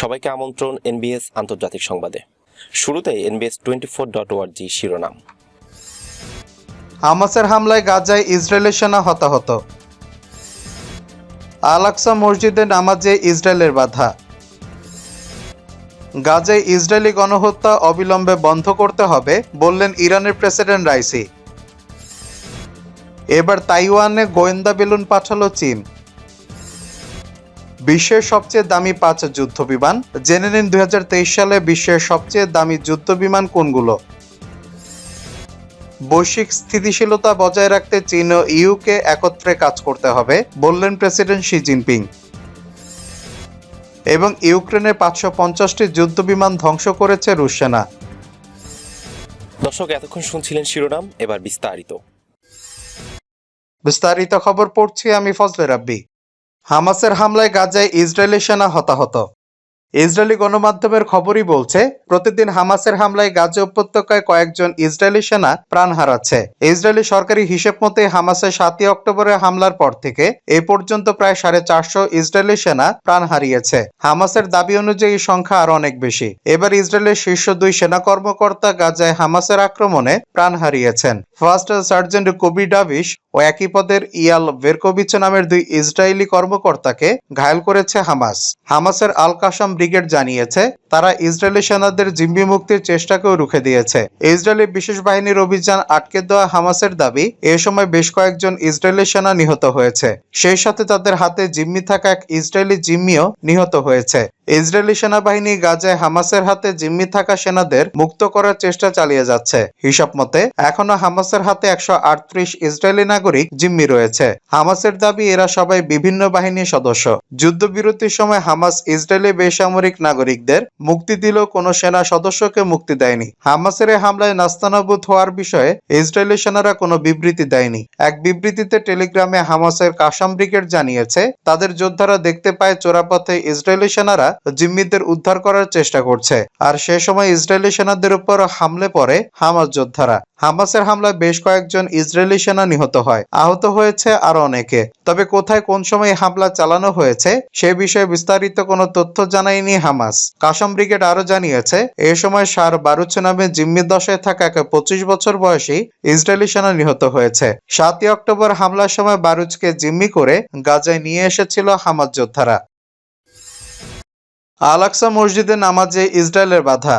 সবাইকে আমন্ত্রণ এনবিএস আন্তর্জাতিক সংবাদে। শুরুতে এনবিএস টোয়েন্টি ফোর ডট ওয়ার্জি শিরোনাম। হামাসের হামলায় গাজায় ইসরায়েলের সেনা হতাহত। আলাক্সা মসজিদে নামাজে ইসরায়েলের বাধা। গাজায় ইসরায়েলি গণহত্যা অবিলম্বে বন্ধ করতে হবে বললেন ইরানের প্রেসিডেন্ট রাইসি। এবার তাইওয়ানে গোয়েন্দা বেলুন পাঠালো চীন। বিশ্বের সবচেয়ে দামি পাঁচ যুদ্ধ বিমান জেনে নিন দুই হাজার তেইশ সালে বিশ্বের সবচেয়ে দামি যুদ্ধ বিমান কোনগুলো? বৈশ্বিক স্থিতিশীলতা বজায় রাখতে চীন ও ইউকে একত্রে কাজ করতে হবে বললেন প্রেসিডেন্ট শি জিনপিং। এবং ইউক্রেনের পাঁচশো পঞ্চাশটি যুদ্ধ বিমান ধ্বংস করেছে রুশ সেনা দর্শক এতক্ষণ শুনছিলেন শিরোনাম এবার বিস্তারিত। বিস্তারিত খবর পড়ছি আমি ফজলে রাব্বি। হামাসের হামলায় গাজায় ইসরায়েলি সেনা হতাহত। ইসরায়েলি গণমাধ্যমের খবরই বলছে, প্রতিদিন হামাসের হামলায় গাজা উপত্যকায় কয়েকজন ইসরায়েলি সেনা প্রাণ হারাচ্ছে। ইসরায়েলি সরকারি হিসেব মতে হামাসের সাতই অক্টোবরের হামলার পর থেকে এ পর্যন্ত প্রায় সাড়ে চারশো ইসরায়েলি সেনা প্রাণ হারিয়েছে। হামাসের দাবি অনুযায়ী সংখ্যা আরও অনেক বেশি। এবার ইসরায়েলের শীর্ষ দুই সেনা কর্মকর্তা গাজায় হামাসের আক্রমণে প্রাণ হারিয়েছেন। ফার্স্ট সার্জেন্ট কবি ডাভিস ও একই পদের ইয়াল ভেরকোভিচ নামের দুই ইসরায়েলি কর্মকর্তাকে ঘায়েল করেছে হামাস। হামাসের আল কাসাম ব্রিগেড জানিয়েছে। তারা ইসরায়েলি সেনাদের জিম্বি মুক্তির চেষ্টাকেও রুখে দিয়েছে। ইসরায়েলি বিশেষ বাহিনীর অভিযান আটকে দেওয়া হামাসের দাবি, এ সময় বেশ কয়েকজন ইসরায়েলি সেনা নিহত হয়েছে। সেই সাথে তাদের হাতে জিম্মি থাকা এক ইসরায়েলি জিম্মিও নিহত হয়েছে। ইসরায়েলি সেনাবাহিনী গাজায় হামাসের হাতে জিম্মি থাকা সেনাদের মুক্ত করার চেষ্টা চালিয়ে যাচ্ছে। হিসাব মতে, এখনও হামাসের হাতে একশো আটত্রিশ ইসরায়েলি নাগরিক জিম্মি রয়েছে। হামাসের দাবি, এরা সবাই বিভিন্ন বাহিনীর সদস্য। যুদ্ধবিরতির সময় হামাস ইসরায়েলি বেসামরিক নাগরিকদের মুক্তি দিলেও কোনো সেনা সদস্যকে মুক্তি দেয়নি। হামাসের এই হামলায় নাস্তানাবুদ হওয়ার বিষয়ে ইসরায়েলি সেনারা কোনো বিবৃতি দেয়নি। এক বিবৃতিতে টেলিগ্রামে হামাসের কাসাম ব্রিগেড জানিয়েছে, তাদের যোদ্ধারা দেখতে পায় চোরাপথে ইসরায়েলি সেনারা জিম্মিদের উদ্ধার করার চেষ্টা করছে, আর সে সময় ইসরায়েলি সেনাদের উপর হামলে পড়ে হামাস যোদ্ধারা। হামাসের হামলায় বেশ কয়েকজন ইসরায়েলি সেনা নিহত হয়, আহত হয়েছে আরও অনেকে। তবে কোথায় কোন সময় হামলা চালানো হয়েছে, সে বিষয়ে বিস্তারিত কোনো তথ্য জানায়নি হামাস। কাসম ব্রিগেড আরও জানিয়েছে, এ সময় সার বারুচ নামে জিম্মি দশায় থাকা এক পঁচিশ বছর বয়সী ইসরায়েলি সেনা নিহত হয়েছে। সাতই অক্টোবর হামলার সময় বারুচকে জিম্মি করে গাজায় নিয়ে এসেছিল হামাজ যোদ্ধারা। আলাক্সা মসজিদে নামাজে ইসরায়েলের বাধা।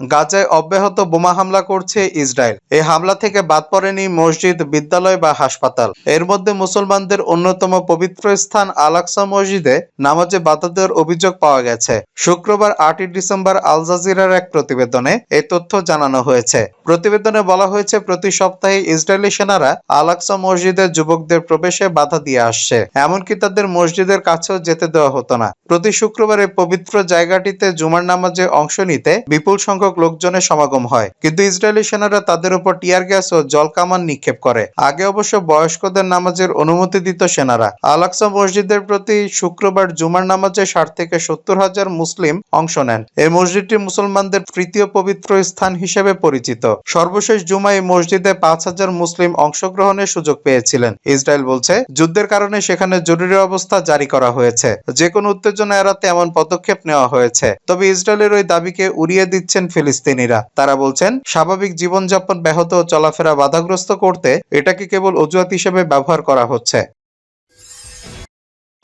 গাজায় অব্যাহত বোমা হামলা করছে ইসরায়েল। এই হামলা থেকে বাদ পড়েনি মসজিদ, বিদ্যালয় বা হাসপাতাল। এর মধ্যে মুসলমানদের অন্যতম পবিত্র স্থান আলাক্সা মসজিদে নামাজে বাধা দেওয়ার অভিযোগ পাওয়া গেছে। শুক্রবার আটই ডিসেম্বর আল জাজিরার এক প্রতিবেদনে এই তথ্য জানানো হয়েছে। প্রতিবেদনে বলা হয়েছে, প্রতি সপ্তাহে ইসরায়েলি সেনারা আলাক্সা মসজিদের যুবকদের প্রবেশে বাধা দিয়ে আসছে। এমনকি তাদের মসজিদের কাছেও যেতে দেওয়া হতো না। প্রতি শুক্রবার এই পবিত্র জায়গাটিতে জুমার নামাজে অংশ নিতে বিপুল সংখ্যক লোকজনের সমাগম হয়। কিন্তু ইসরায়েলি সেনারা তাদের উপর টিয়ার গ্যাস ও জল কামান নিক্ষেপ করে। আগে অবশ্য বয়স্কদের নামাজের অনুমতি দিত সেনারা। আলাক্সা মসজিদের প্রতি শুক্রবার জুমার নামাজে ষাট থেকে সত্তর হাজার মুসলিম অংশ নেন। এই মসজিদটি মুসলমানদের তৃতীয় পবিত্র স্থান হিসেবে পরিচিত। সর্বশেষ জুমা এই মসজিদে পাঁচ হাজার মুসলিম অংশগ্রহণের সুযোগ পেয়েছিলেন। ইসরায়েল বলছে, যুদ্ধের কারণে সেখানে জরুরি অবস্থা জারি করা হয়েছে। যে কোনো উত্তেজনা এড়াতে এমন পদক্ষেপ নেওয়া হয়েছে। তবে ইসরায়েলের ওই দাবিকে উড়িয়ে দিচ্ছেন ফিলিস্তিনিরা। তারা বলছেন, স্বাভাবিক জীবনযাপন ব্যাহত ও চলাফেরা বাধাগ্রস্ত করতে এটাকে কেবল অজুহাত হিসেবে ব্যবহার করা হচ্ছে।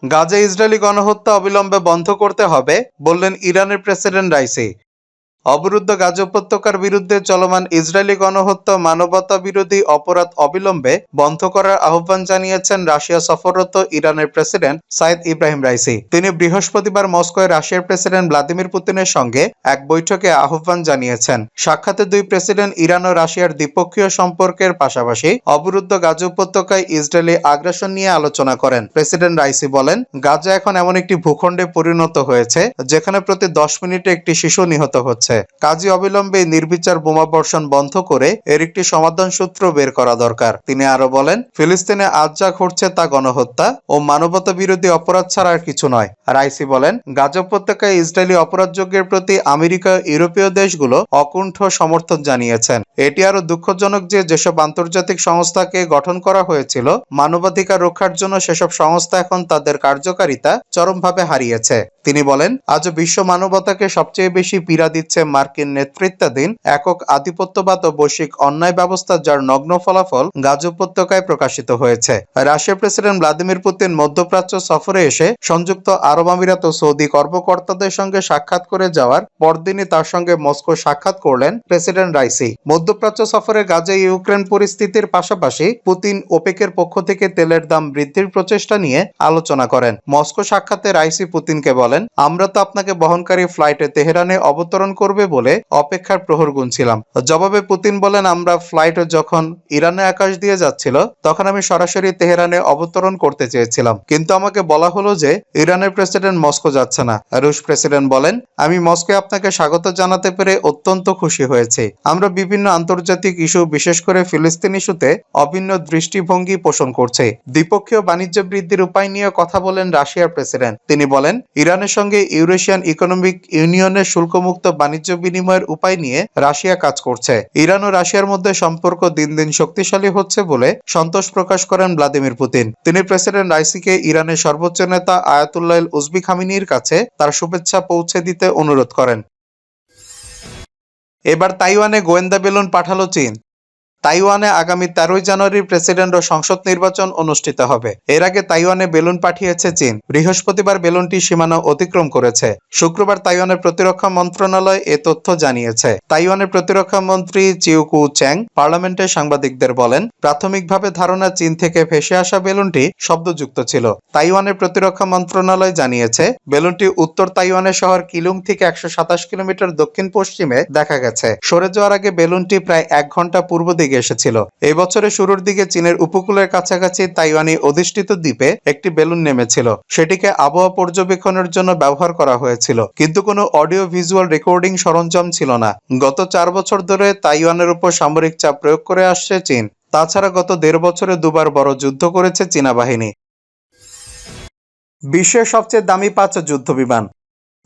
গাজে ইসরায়েলি গণহত্যা অবিলম্বে বন্ধ করতে হবে, বললেন ইরানের প্রেসিডেন্ট রাইসি। অবরুদ্ধ গাজা উপত্যকার বিরুদ্ধে চলমান ইসরায়েলি গণহত্যা মানবতা বিরোধী অপরাধ অবিলম্বে বন্ধ করার আহ্বান জানিয়েছেন রাশিয়া সফররত ইরানের প্রেসিডেন্ট সাইদ ইব্রাহিম রাইসি। তিনি বৃহস্পতিবার মস্কোয় রাশিয়ার প্রেসিডেন্ট ভ্লাদিমির পুতিনের সঙ্গে এক বৈঠকে আহ্বান জানিয়েছেন। সাক্ষাতে দুই প্রেসিডেন্ট ইরান ও রাশিয়ার দ্বিপক্ষীয় সম্পর্কের পাশাপাশি অবরুদ্ধ গাজা উপত্যকায় ইসরায়েলি আগ্রাসন নিয়ে আলোচনা করেন। প্রেসিডেন্ট রাইসি বলেন, গাজা এখন এমন একটি ভূখণ্ডে পরিণত হয়েছে, যেখানে প্রতি দশ মিনিটে একটি শিশু নিহত হচ্ছে। কাজী অবিলম্বে নির্বিচার বোমা বর্ষণ বন্ধ করে এর একটি সমাধান সূত্র বের করা দরকার। তিনি আরও বলেন, ফিলিস্তিনে আজ যা ঘটছে তা গণহত্যা ও মানবতা বিরোধী অপরাধ ছাড়া আর কিছু নয়। রাইসি বলেন, গাজা উপত্যকায় ইসরায়েলি অপরাধযোগ্যের প্রতি আমেরিকা ইউরোপীয় দেশগুলো অকুণ্ঠ সমর্থন জানিয়েছেন। এটি আরও দুঃখজনক যে যেসব আন্তর্জাতিক সংস্থাকে গঠন করা হয়েছিল, মানবাধিকার রক্ষার জন্য সেসব সংস্থা এখন তাদের কার্যকারিতা চরমভাবে হারিয়েছে। তিনি বলেন, আজ বিশ্ব মানবতাকে সবচেয়ে বেশি পীড়া দিচ্ছে মার্কিন নেতৃত্বাধীন একক আধিপত্যবাদ ও বৈশ্বিক অন্যায় ব্যবস্থা যার নগ্ন ফলাফল গাজ উপত্যকায় প্রকাশিত হয়েছে। রাশিয়ার প্রেসিডেন্ট ভ্লাদিমির পুতিন মধ্যপ্রাচ্য সফরে এসে সংযুক্ত আরব আমিরাত ও সৌদি কর্মকর্তাদের সঙ্গে সাক্ষাৎ করে যাওয়ার পরদিনই তার সঙ্গে মস্কো সাক্ষাৎ করলেন প্রেসিডেন্ট রাইসি। মধ্যপ্রাচ্য সফরে গাজে ইউক্রেন পরিস্থিতির পাশাপাশি পুতিন ওপেকের পক্ষ থেকে তেলের দাম বৃদ্ধির প্রচেষ্টা নিয়ে আলোচনা করেন। মস্কো সাক্ষাতে রাইসি পুতিনকে বলেন আমরা তো আপনাকে বহনকারী ফ্লাইটে তেহরানে অবতরণ করবে বলে অপেক্ষার প্রহর গুনছিলাম। জবাবে পুতিন বলেন, আমরা ফ্লাইটে যখন ইরানে আকাশ দিয়ে যাচ্ছিল, তখন আমি সরাসরি তেহরানে অবতরণ করতে চেয়েছিলাম। কিন্তু আমাকে বলা হলো যে, ইরানের প্রেসিডেন্ট মস্কো যাচ্ছে না। রুশ প্রেসিডেন্ট বলেন, আমি মস্কো আপনাকে স্বাগত জানাতে পেরে অত্যন্ত খুশি হয়েছি। আমরা বিভিন্ন আন্তর্জাতিক ইস্যু, বিশেষ করে ফিলিস্তিন ইস্যুতে অভিন্ন দৃষ্টিভঙ্গি পোষণ করছে। দ্বিপক্ষীয় বাণিজ্য বৃদ্ধির উপায় নিয়ে কথা বলেন রাশিয়ার প্রেসিডেন্ট। তিনি বলেন ইরানের সঙ্গে ইউরেশিয়ান ইকোনমিক ইউনিয়নের শুল্কমুক্ত বাণিজ্য বিনিময়ের উপায় নিয়ে রাশিয়া কাজ করছে। ইরান ও রাশিয়ার মধ্যে সম্পর্ক দিন দিন শক্তিশালী হচ্ছে বলে সন্তোষ প্রকাশ করেন ভ্লাদিমির পুতিন। তিনি প্রেসিডেন্ট রাইসিকে ইরানের সর্বোচ্চ নেতা আয়াতুল্লাহ উজবি খামিনির কাছে তার শুভেচ্ছা পৌঁছে দিতে অনুরোধ করেন। এবার তাইওয়ানে গোয়েন্দা বেলুন পাঠালো চীন। তাইওয়ানে আগামী তেরোই জানুয়ারি প্রেসিডেন্ট ও সংসদ নির্বাচন অনুষ্ঠিত হবে। এর আগে তাইওয়ানে বেলুন পাঠিয়েছে চীন। বৃহস্পতিবার বেলুনটি সীমানা অতিক্রম করেছে। শুক্রবার তাইওয়ানের প্রতিরক্ষা মন্ত্রণালয় এ তথ্য জানিয়েছে। তাইওয়ানের প্রতিরক্ষা মন্ত্রী চিউকু চ্যাং পার্লামেন্টে সাংবাদিকদের বলেন, প্রাথমিকভাবে ধারণা চীন থেকে ভেসে আসা বেলুনটি শব্দযুক্ত ছিল। তাইওয়ানের প্রতিরক্ষা মন্ত্রণালয় জানিয়েছে, বেলুনটি উত্তর তাইওয়ানের শহর কিলুং থেকে একশো সাতাশ কিলোমিটার দক্ষিণ পশ্চিমে দেখা গেছে। সরে যাওয়ার আগে বেলুনটি প্রায় এক ঘণ্টা পূর্ব দিকে এসেছিল। এই বছরের শুরুর দিকে চীনের উপকূলের কাছাকাছি তাইওয়ানি অধিষ্ঠিত দ্বীপে একটি বেলুন নেমেছিল। সেটিকে আবহাওয়া পর্যবেক্ষণের জন্য ব্যবহার করা হয়েছিল। কিন্তু কোনো অডিও ভিজুয়াল রেকর্ডিং সরঞ্জাম ছিল না। গত চার বছর ধরে তাইওয়ানের উপর সামরিক চাপ প্রয়োগ করে আসছে চীন। তাছাড়া গত দেড় বছরে দুবার বড় যুদ্ধ করেছে চীনা বাহিনী। বিশ্বের সবচেয়ে দামি পাঁচ যুদ্ধ বিমান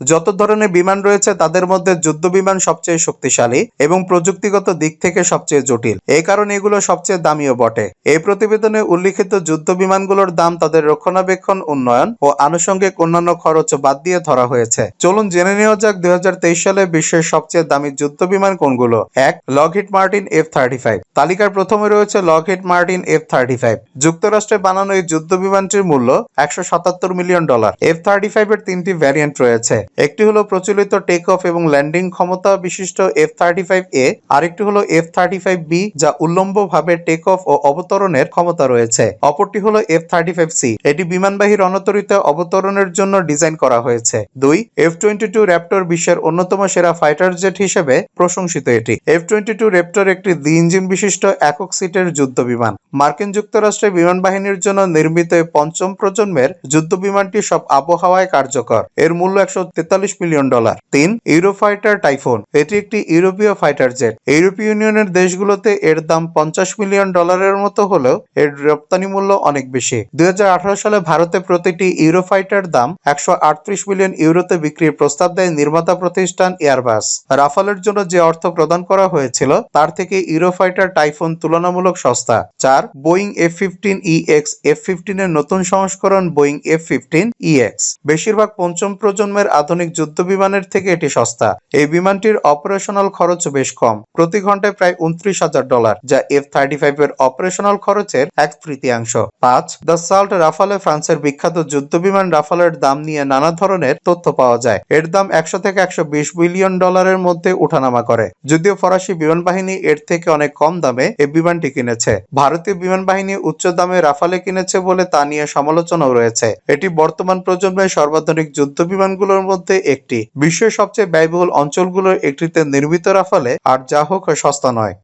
যত ধরনের বিমান রয়েছে, তাদের মধ্যে যুদ্ধ বিমান সবচেয়ে শক্তিশালী এবং প্রযুক্তিগত দিক থেকে সবচেয়ে জটিল। এই কারণে এগুলো সবচেয়ে দামিও বটে। এই প্রতিবেদনে উল্লিখিত যুদ্ধ বিমানগুলোর দাম তাদের রক্ষণাবেক্ষণ, উন্নয়ন ও আনুষঙ্গিক অন্যান্য খরচ বাদ দিয়ে ধরা হয়েছে। চলুন জেনে নেওয়া যাক দুই হাজার তেইশ সালে বিশ্বের সবচেয়ে দামি যুদ্ধ বিমান কোনগুলো। এক Lockheed Martin F thirty five তালিকার প্রথমে রয়েছে Lockheed Martin F thirty five যুক্তরাষ্ট্রে বানানো এই যুদ্ধ বিমানটির মূল্য একশো সাতাত্তর million dollar. F thirty five এর তিনটি ভ্যারিয়েন্ট রয়েছে। একটি হলো প্রচলিত টেক অফ এবং ল্যান্ডিং ক্ষমতা বিশিষ্ট এফ থার্টি ফাইভ এ আরেকটি হলো এফ থার্টি ফাইভ বি যা উল্লম্ব ভাবে টেক অফ ও অবতরণের ক্ষমতা রয়েছে। অপরটি হলো এফ থার্টি ফাইভ সি এটি বিমানবাহী রণতরিতে অবতরণের জন্য ডিজাইন করা হয়েছে। দুই এফ টোয়েন্টি টু র্যাপ্টর বিশ্বের অন্যতম সেরা ফাইটার জেট হিসেবে প্রশংসিত এটি। এফ টোয়েন্টি টু র্যাপ্টর একটি দ্বি ইঞ্জিন বিশিষ্ট একক সিটের যুদ্ধ বিমান। মার্কিন যুক্তরাষ্ট্রের বিমান বাহিনীর জন্য নির্মিত পঞ্চম প্রজন্মের যুদ্ধ বিমানটি সব আবহাওয়ায় কার্যকর। এর মূল্য একশো তেতাল্লিশ মিলিয়ন ডলার। তিন ইউরোফাইটার টাইফুন। এটি একটি ইউরোপীয় ফাইটার জেট। ইউরোপীয় ইউনিয়নের দেশগুলোতে এর দাম পঞ্চাশ মিলিয়ন ডলারের মতো হলেও এর রপ্তানি মূল্য অনেক বেশি। দুই হাজার আঠারো সালে ভারতে প্রতিটি ইউরোফাইটার দাম একশো আটত্রিশ মিলিয়ন ইউরোতে বিক্রির প্রস্তাব দেয় নির্মাতা প্রতিষ্ঠান এয়ারবাস। রাফালের জন্য যে অর্থ প্রদান করা হয়েছিল, তার থেকে ইউরোফাইটার টাইফোন তুলনামূলক সস্তা। চার, Boeing F fifteen E X. F fifteen এর নতুন সংস্করণ Boeing F fifteen E X. বেশিরভাগ পঞ্চম প্রজন্মের আধুনিক যুদ্ধ বিমানের থেকে এটি সস্তা। এই বিমানটির অপারেশনাল খরচ বেশ কম। প্রতি ঘন্টায় প্রায় উনত্রিশ হাজার ডলার, যা এফ থার্টি ফাইভ এর অপারেশনাল খরচের এক তৃতীয়াংশ। পাঁচ, দ্য সাল্ট রাফালে, ফ্রান্সের বিখ্যাত যুদ্ধ বিমান রাফালের দাম নিয়ে নানা ধরনের তথ্য পাওয়া যায়। এর দাম একশো থেকে একশো বিশ বিলিয়ন ডলারের মধ্যে উঠানামা করে। যদিও ফরাসি বিমান বাহিনী এর থেকে অনেক কম দামে এই বিমানটি কিনেছে। ভারতীয় বিমান বাহিনী উচ্চ দামে রাফালে কিনেছে বলে তা নিয়ে সমালোচনাও রয়েছে। এটি বর্তমান প্রজন্মের সর্বাধুনিক যুদ্ধ বিমানগুলোর মধ্যে একটি। বিশ্বের সবচেয়ে ব্যয়বহুল অঞ্চলগুলোর একটিতে নির্মিত রাফালে আর যা হোক সস্তা নয়।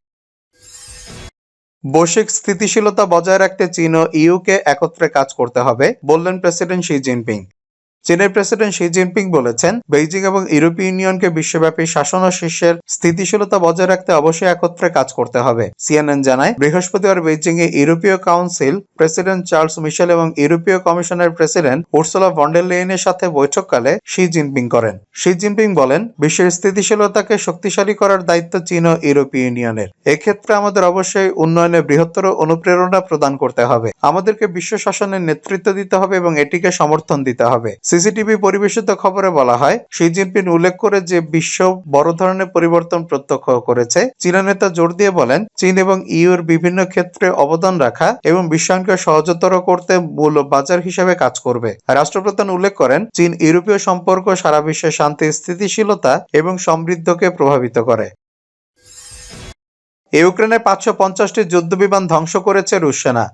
বৈশ্বিক স্থিতিশীলতা বজায় রাখতে চীন ও ইউকে একত্রে কাজ করতে হবে, বললেন প্রেসিডেন্ট শি জিনপিং। চীনের প্রেসিডেন্ট শি জিনপিং বলেছেন, বেইজিং এবং ইউরোপীয় ইউনিয়নকে বিশ্বব্যাপী শাসন ও শীর্ষের স্থিতিশীলতা বজায় রাখতে অবশ্যই একত্রে কাজ করতে হবে। সিএনএন জানায়, বৃহস্পতিবার বেইজিং এ ইউরোপীয় কাউন্সিল প্রেসিডেন্ট চার্লস মিশেল এবং ইউরোপীয় কমিশনের প্রেসিডেন্ট উর্সুলা ভন্ডের লেইনের সাথে বৈঠককালে শি জিনপিং করেন। শি জিনপিং বলেন, বিশ্বের স্থিতিশীলতাকে শক্তিশালী করার দায়িত্ব চীন ও ইউরোপীয় ইউনিয়নের। এক্ষেত্রে আমাদের অবশ্যই উন্নয়নে বৃহত্তর অনুপ্রেরণা প্রদান করতে হবে। আমাদেরকে বিশ্ব শাসনের নেতৃত্ব দিতে হবে এবং এটিকে সমর্থন দিতে হবে। সিসিটিভি পরিবেশিত খবরে বলা হয়, শি জিনপিং উল্লেখ করে যে বিশ্ব বড় ধরনের পরিবর্তন প্রত্যক্ষ করেছে। চীনা নেতা জোর দিয়ে বলেন, চীন এবং ইউর বিভিন্ন ক্ষেত্রে অবদান রাখা এবং বিশ্বায়নকে সহজতর করতে মূল বাজার হিসেবে কাজ করবে। রাষ্ট্রপ্রধান উল্লেখ করেন, চীন ইউরোপীয় সম্পর্ক, সারা বিশ্বে শান্তি, স্থিতিশীলতা এবং সমৃদ্ধকে প্রভাবিত করে। ইউক্রেনে পাঁচশো পঞ্চাশটি যুদ্ধবিমান ধ্বংস করেছে রুশ সেনা।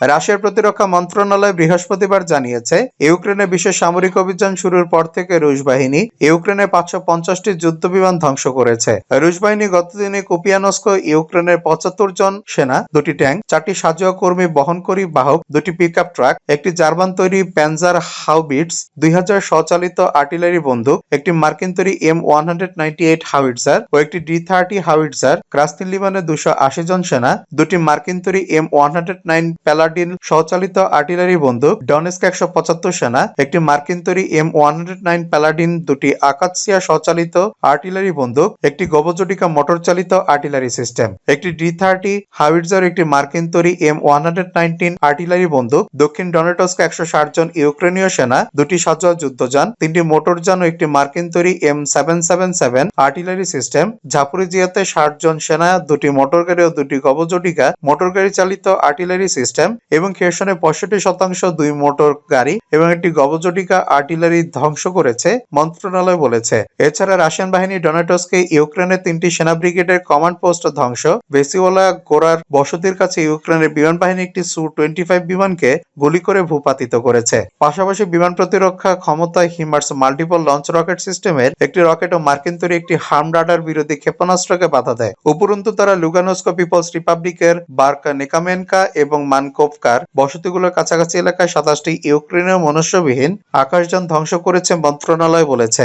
রাশিয়ার প্রতিরক্ষা মন্ত্রণালয় বৃহস্পতিবার জানিয়েছে, ইউক্রেনে বিশেষ সামরিক অভিযান শুরুর পর থেকে রুশ বাহিনী ইউক্রেনে পাঁচশো পঞ্চাশটি যুদ্ধবিমান ধ্বংস করেছে। রুশ বাহিনী গতদিনে কুপিয়ানস্ক, ইউক্রেনের পঁচাত্তর জন সেনা, দুটি ট্যাঙ্ক, চারটি সাজোয়া কর্মী বহনকারী বাহক, দুটি পিকআপ ট্রাক, একটি জার্মান তৈরি প্যানজার হাউবিটস, দুই হাজার স্বচালিত আর্টিলারি বন্দুক, একটি মার্কিন তৈরি M one hundred ninety eight howitzer ও একটি ডি থার্টি হাউইটজার, ক্রাস্তিন দুশো আশি জন সেনা, দুটি মার্কিন তৈরি M one hundred nine Paladin স্বচালিত artillery বন্দুক, ডনেস্ক একশো পঁচাত্তর সেনা, একটি মার্কিন তৈরি M one hundred nine Paladin, দুটি আকাশিয়া স্বচালিত আর্টিলারি বন্দুক, একটি গবজটিকা মোটর চালিত আর্টিলারি সিস্টেম, একটি ডি থার্টি হাউইটজার, একটি মার্কিন তৈরি M one hundred nineteen artillery বন্দুক, দক্ষিণ ডনেটস্ক একশো ষাট জন ইউক্রেনীয় সেনা, দুটি সাজোয়া যুদ্ধযান, তিনটি মোটরযান ও একটি মার্কিন তৈরি M seven seven seven artillery system, ঝাপুরিজিয়াতে ষাট জন সেনা, দুটি মোটরগাড়ি ও দুটি গবজটিকা মোটরগাড়ি চালিত আর্টিলারি সিস্টেম এবং খেরসনে পঁয়ষট্টি শতাংশ দুই মোটর গাড়ি এবং একটি গবজটিকা আর্টিলারি ধ্বংস করেছে, মন্ত্রণালয় বলেছে। এছাড়া রাশিয়ান বাহিনী ডনেটসকে ইউক্রেনের তিনটি সেনা ব্রিগেডের কমান্ড পোস্ট ধ্বংস। বেসিওলা গোড়ার বসতির কাছে ইউক্রেনের বিমান বাহিনী একটি সু টোয়েন্টি ফাইভ বিমানকে গুলি করে ভূপাতিত করেছে। পাশাপাশি বিমান প্রতিরক্ষা ক্ষমতায় হিমার্স মাল্টিপল লঞ্চ রকেট সিস্টেমের একটি রকেট ও মার্কিন তৈরি একটি হার্ম রাডার বিরোধী ক্ষেপণাস্ত্রকে বাধা দেয়। উপরন্তু তারা লুগানস্কো পিপলস রিপাবলিকের বার্কা নেকামেনকা এবং মানকোভকার বসতিগুলোর কাছাকাছি এলাকায় সাতাশটি ইউক্রেনীয় মনুষ্যবিহীন আকাশযান ধ্বংস করেছে মন্ত্রণালয় বলেছে।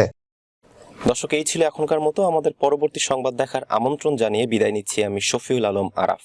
দর্শক, এই ছিল এখনকার মতো। আমাদের পরবর্তী সংবাদ দেখার আমন্ত্রণ জানিয়ে বিদায় নিচ্ছি আমি শফিউল আলম আরাফ।